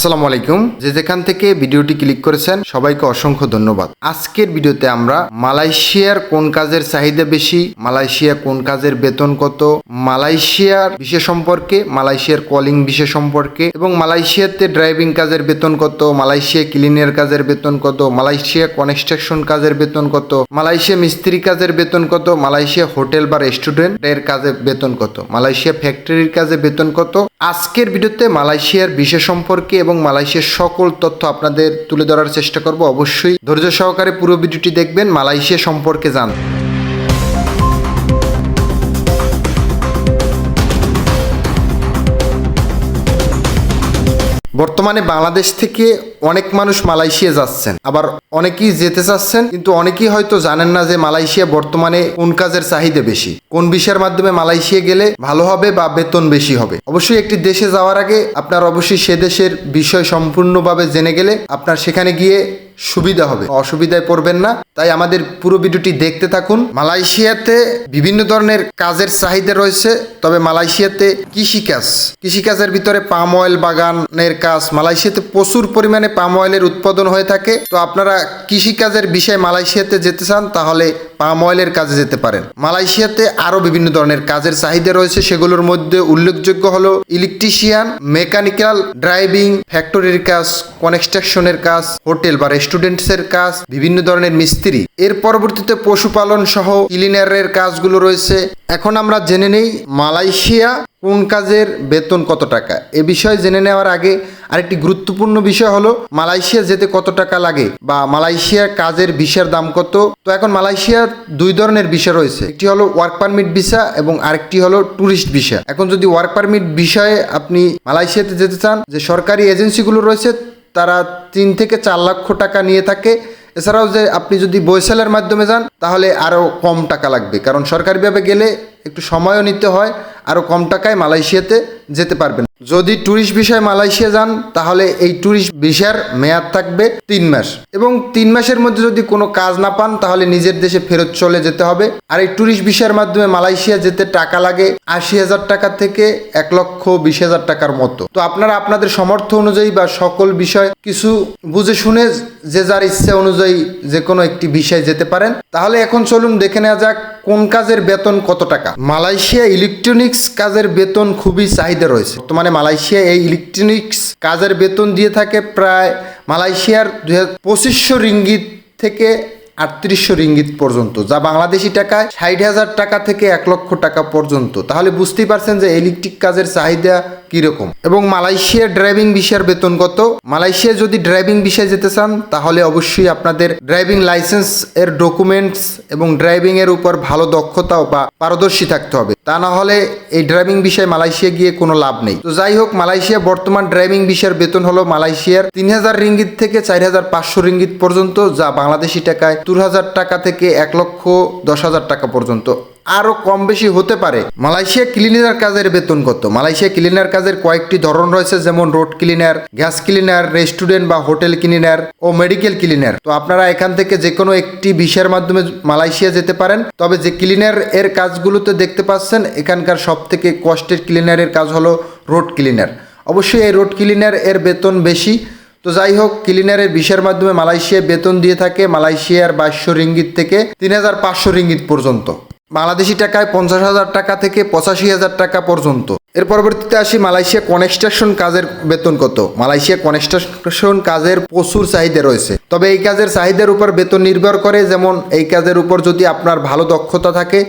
আসসালামু আলাইকুম। যে যেখান থেকে ভিডিওটি ক্লিক করেছেন, সবাইকে অসংখ্য ধন্যবাদ। আজকের ভিডিওতে আমরা মালয়েশিয়ার কোন কাজের চাহিদা বেশি, মালয়েশিয়া কোন কাজের বেতন কত, মালয়েশিয়ার বিষয় সম্পর্কে, মালয়েশিয়ার কলিং বিষয় সম্পর্কে এবং মালয়েশিয়াতে ড্রাইভিং কাজের বেতন কত, মালয়েশিয়া ক্লিনিয়ার কাজের বেতন কত, মালয়েশিয়া কনস্ট্রাকশন কাজের বেতন কত, মালয়েশিয়া মিস্ত্রি কাজের বেতন কত, মালয়েশিয়া হোটেল বা রেস্টুরেন্টের কাজে বেতন কত, মালয়েশিয়া ফ্যাক্টরির কাজে বেতন কত আজকের ভিডিওতে মালয়েশিয়ার বিষয় সম্পর্কে এবং মালয়েশিয়ার সকল তথ্য আপনাদের তুলে ধরার চেষ্টা করব। অবশ্যই ধৈর্য সহকারে পুরো ভিডিওটি দেখবেন, মালয়েশিয়া সম্পর্কে জানতে। বর্তমানে বাংলাদেশ থেকে অনেক মানুষ মালয়েশিয়া যাচ্ছেন। আবার অনেকেই যেতে চাচ্ছেন, কিন্তু অনেকেই হয়তো জানেন না যে মালয়েশিয়া বর্তমানে কোন কাজের চাহিদা বেশি। কোন বিষয়ের মাধ্যমে মালয়েশিয়া গেলে ভালো হবে বা বেতন বেশি হবে? অবশ্যই একটি দেশে যাওয়ার আগে আপনার অবশ্যই সে দেশের বিষয় সম্পূর্ণভাবে জেনে গেলে আপনার সেখানে গিয়ে সুবিধা হবে। অসুবিধায় পড়বেন না। তাই আমাদের পুরো ভিডিওটি দেখতে থাকুন। মালয়েশিয়াতে বিভিন্ন ধরনের কাজের চাহিদা রয়েছে। তবে মালয়েশিয়াতে কৃষিকাজ, কৃষিকাজের ভিতরে পাম অয়েল বাগানের কাজ, মালয়েশিয়াতে প্রচুর পরিমাণে পাম অয়েলের উৎপাদন হয়ে থাকে। তো আপনারা কৃষিকাজের বিষয়ে মালয়েশিয়াতে যেতে চান, তাহলে পাম অয়েলের কাজে যেতে পারেন। মালয়েশিয়াতে আরও বিভিন্ন ধরনের কাজের চাহিদা রয়েছে, সেগুলোর মধ্যে উল্লেখযোগ্য হল ইলেকট্রিশিয়ান, মেকানিক্যাল, ড্রাইভিং, ফ্যাক্টরির কাজ, কনস্ট্রাকশনের কাজ, হোটেল বা রেস্টুরেন্টসের কাজ, বিভিন্ন ধরনের মিস্ত্রি। এর পরবর্তীতে পশুপালন সহ ক্লিনারের কাজগুলো রয়েছে। এখন আমরা জেনে নেই মালয়েশিয়া কোন কাজের বেতন কত টাকা? এ বিষয়ে জেনে নেওয়ার আগে আরেকটি গুরুত্বপূর্ণ বিষয় হলো, মালয়েশিয়া যেতে কত টাকা লাগে বা মালয়েশিয়ার কাজের ভিসার দাম কত? তো এখন মালয়েশিয়ার দুই ধরনের ভিসা রয়েছে। একটি হলো ওয়ার্ক পারমিট ভিসা এবং আরেকটি হলো ট্যুরিস্ট ভিসা। এখন যদি ওয়ার্ক পারমিট বিষয়ে আপনি মালয়েশিয়াতে যেতে চান, যে সরকারি এজেন্সিগুলো রয়েছে, তারা তিন থেকে চার লক্ষ টাকা নিয়ে থাকে। এছাড়াও যে আপনি যদি বৈশালের মাধ্যমে যান, তাহলে আরও কম টাকা লাগবে। কারণ সরকারিভাবে গেলে একটু সময়ও নিতে হয় আরও কম টাকায় মালয়েশিয়াতে যেতে পারবেন। যদি ট্যুরিস্ট বিষয়ে মালয়েশিয়া যান, তাহলে এই ট্যুরিস্ট ভিসার মেয়াদ থাকবে তিন মাস। এবং তিন মাসের মধ্যে যদি কোনো কাজ না পান, তাহলে নিজের দেশে ফেরত চলে যেতে হবে। আর এই ট্যুরিস্ট ভিসার মাধ্যমে মালয়েশিয়া যেতে টাকা লাগে আশি হাজার টাকা থেকে এক লক্ষ বিশ হাজার টাকার মতো। তো আপনারা আপনাদের সমর্থ অনুযায়ী বা সকল বিষয় কিছু বুঝে শুনে যে যার ইচ্ছা অনুযায়ী যে কোনো একটি বিষয়ে যেতে পারেন। তাহলে এখন চলুন দেখে নেওয়া যাক কোন কাজের বেতন কত টাকা। মালয়েশিয়া ইলেকট্রনিক্স কাজের বেতন খুবই চাহিদা রয়েছে। বর্তমানে মালয়েশিয়া এই ইলেকট্রনিক্স কাজের বেতন দিয়ে থাকে প্রায় মালয়েশিয়ার দু পঁচিশশো রিঙ্গিত থেকে আটত্রিশশো রিঙ্গিত পর্যন্ত, যা বাংলাদেশি টাকায় ষাট হাজার টাকা থেকে এক লক্ষ টাকা পর্যন্ত। তাহলে বুঝতেই পারছেন যে ইলেকট্রিক কাজের চাহিদা কীরকম? এবং মালয়েশিয়ার ড্রাইভিং বিষয়ের বেতন কত? মালয়েশিয়া যদি ড্রাইভিং বিষয়ে যেতে চান, তাহলে অবশ্যই আপনাদের ড্রাইভিং লাইসেন্স এর ডকুমেন্টস এবং ড্রাইভিং এর উপর ভালো দক্ষতা বা পারদর্শী থাকতে হবে। তা না হলে এই ড্রাইভিং বিষয়ে মালয়েশিয়া গিয়ে কোনো লাভ নেই। তো যাই হোক, মালয়েশিয়া বর্তমান ড্রাইভিং বিষয়ের বেতন হলো মালয়েশিয়ার তিন হাজার রিঙ্গিত থেকে চার হাজার পাঁচশো রিঙ্গিত পর্যন্ত, যা বাংলাদেশি টাকায় দু হাজার টাকা থেকে এক লক্ষ দশ হাজার টাকা পর্যন্ত। আরও কম বেশি হতে পারে। মালয়েশিয়া ক্লিনার কাজের বেতন কত? মালয়েশিয়া ক্লিনার কাজের কয়েকটি ধরন রয়েছে, যেমন road cleaner, gas cleaner, restaurant বা হোটেল ক্লিনার ও মেডিকেল ক্লিনার। তো আপনারা এখান থেকে যে কোনো একটি বিষয়ের মাধ্যমে মালয়েশিয়া যেতে পারেন। তবে যে ক্লিনার এর কাজগুলোতে দেখতে পাচ্ছেন, এখানকার সব থেকে কষ্টের ক্লিনারের কাজ হলো রোড ক্লিনার। অবশ্যই এই রোড ক্লিনার এর বেতন বেশি। তো যাই হোক, ক্লিনারের বিষয়ের মাধ্যমে মালয়েশিয়া বেতন দিয়ে থাকে মালয়েশিয়ার বাইশশো রিঙ্গিত থেকে তিন হাজার পাঁচশো রিঙ্গিত পর্যন্ত। বাংলাদেশি টাকায় পঞ্চাশ হাজার টাকা থেকে পঁচাশি হাজার টাকা পর্যন্ত। এর পরবর্তীতে আসি মালয়েশিয়া কনস্ট্রাকশন কাজের বেতন কত? মালয়েশিয়া কনস্ট্রাকশন কাজের প্রচুর চাহিদা রয়েছে। তবে এই কাজের চাহিদার উপর বেতন নির্ভর করে, যেমন এই কাজের উপর যদি আপনার ভালো দক্ষতা থাকে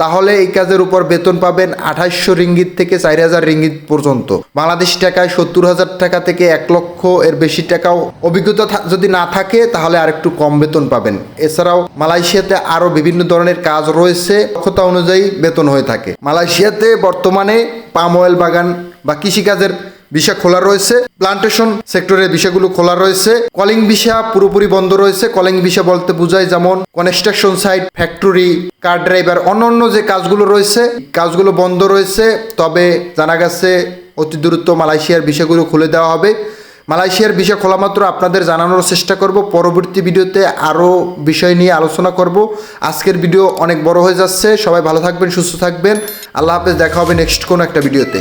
তাহলে এই কাজের উপর বেতন পাবেন আঠাশশো রিঙ্গিত থেকে চার হাজার রিঙ্গিত পর্যন্ত। বাংলাদেশ টাকায় সত্তর হাজার টাকা থেকে এক লক্ষ এর বেশি টাকাও অভিজ্ঞতা যদি না থাকে, তাহলে আরেকটু কম বেতন পাবেন। এছাড়াও মালয়েশিয়াতে আরও বিভিন্ন ধরনের কাজ রয়েছে। দক্ষতা অনুযায়ী বেতন হয়ে থাকে। মালয়েশিয়াতে বর্তমানে পাম অয়েল বাগান বা কৃষিকাজের ভিসা খোলা রয়েছে। প্লান্টেশন সেক্টরের বিষয়গুলো খোলা রয়েছে। কলিং ভিসা পুরোপুরি বন্ধ রয়েছে। কলিং ভিসা বলতে বোঝায় যেমন construction site factory car driver অন্যান্য যে কাজগুলো রয়েছে কাজগুলো বন্ধ রয়েছে। তবে জানা গেছে অতি দ্রুত মালয়েশিয়ার বিষয়গুলো খুলে দেওয়া হবে। মালয়েশিয়ার বিষয় খোলা মাত্র আপনাদের জানানোর চেষ্টা করব। পরবর্তী ভিডিওতে আরও বিষয় নিয়ে আলোচনা করব। আজকের ভিডিও অনেক বড় হয়ে যাচ্ছে। সবাই ভালো থাকবেন, সুস্থ থাকবেন। আল্লাহ হাফেজ, দেখা হবে নেক্সট কোনো একটা ভিডিওতে।